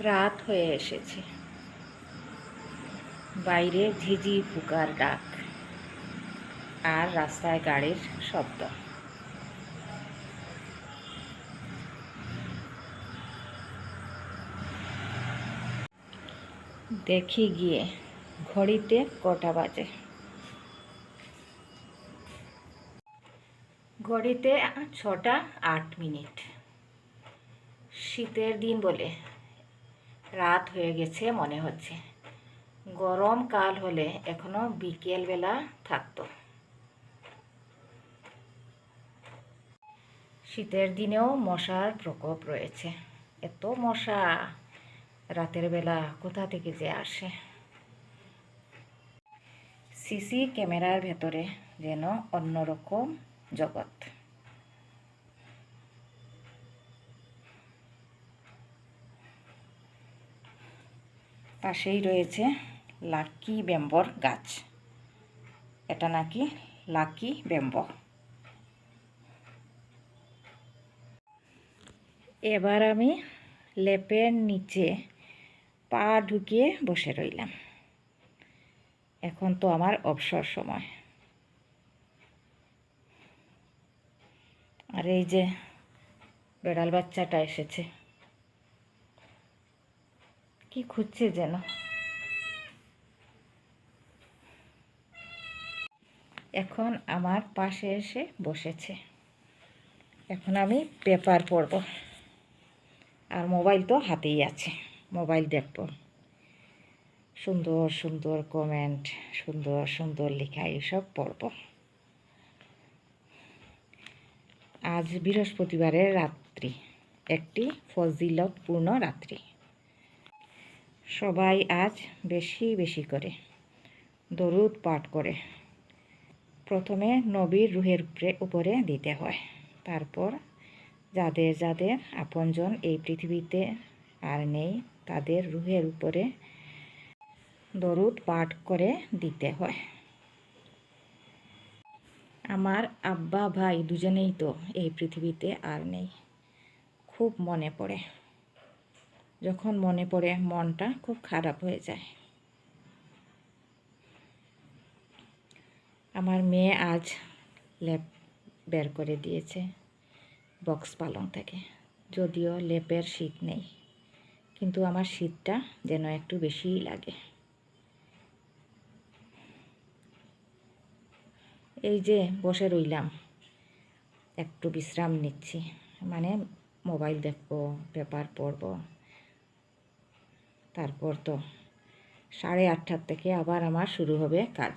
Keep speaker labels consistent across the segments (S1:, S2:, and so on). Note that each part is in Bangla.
S1: রাত হয়ে এসেছে। বাইরে ঝিঝি পোকার ডাক আর রাস্তায় গাড়ির শব্দ। দেখি গিয়ে ঘড়িতে কটা বাজে। ঘড়িতে ছটা আট মিনিট। শীতের দিন বলে রাত হয়ে গেছে মনে হচ্ছে। গরম কাল হলে এখনও বিকেলবেলা থাকতো। শীতের দিনেও মশার প্রকোপ রয়েছে। এত মশা রাতের বেলা কোথা থেকে যে আসে? সিসি ক্যামেরার ভেতরে যেন অন্যরকম জগৎ। পাশেই রয়েছে লাকি ব্যাম্বর গাছ। এটা নাকি লাকি ব্যাম্ব এবার আমি লেপের নিচে পা ঢুকিয়ে বসে রইলাম। এখন তো আমার অবসর সময়। আর এই যে বেড়াল বাচ্চাটা এসেছে। কি খুঁজছে যেন? এখন আমার পাশে এসে বসেছে। এখন আমি পেপার পড়ব। আর মোবাইল তো হাতেই আছে, মোবাইল দেখব। সুন্দর সুন্দর কমেন্ট সুন্দর সুন্দর লেখা এসব পড়ব। আজ বৃহস্পতিবারের রাত্রি, একটি ফজিলতপূর্ণ রাত্রি। সবাই আজ বেশি বেশি করে দরুদ পাঠ করে। প্রথমে নবীর রুহের উপরে দিতে হয়। তারপর যাদের যাদের আপনজন এই পৃথিবীতে আর নেই, তাদের রুহের উপরে দরুদ পাঠ করে দিতে হয়। আমার আব্বা ভাই দুজনেই তো এই পৃথিবীতে আর নেই। খুব মনে পড়ে। যখন মনে পড়ে মনটা খুব খারাপ হয়ে যায়। আমার মেয়ে আজ লেপ বের করে দিয়েছে বক্স পালং থেকে। যদিও লেপের শীত নেই, কিন্তু আমার শীতটা যেন একটু বেশিই লাগে। এই যে বসে রইলাম, একটু বিশ্রাম নিচ্ছি। মানে মোবাইল দেখব, পেপার পড়ব। তারপর তো সাড়ে আটটার থেকে আবার আমার শুরু হবে কাজ।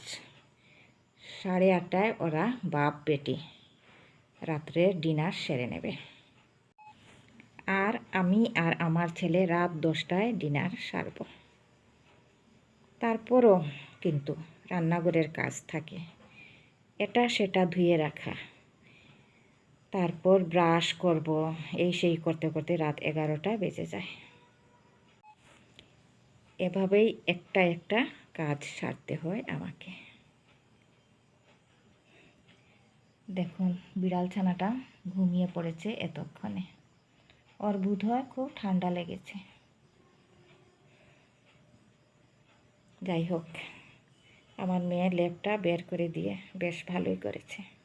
S1: সাড়ে আটটায় ওরা বাপ বেটি রাত্রে ডিনার সেরে নেবে। আর আমি আর আমার ছেলে রাত দশটায় ডিনার সারব। তারপরও কিন্তু রান্নাঘরের কাজ থাকে। এটা সেটা ধুয়ে রাখা। তারপর ব্রাশ করব, এই সেই করতে করতে রাত এগারোটা বেজে যায়। এভাবেই একটা একটা কাজ সারতে হয় আমাকে। দেখুন, বিড়াল ছানাটা ঘুমিয়ে পড়েছে এতক্ষণে। ওর বোধ হয়, খুব ঠান্ডা লেগেছে। যাই হোক, আমার মেয়ের লেপটা বের করে দিয়ে বেশ ভালোই করেছে।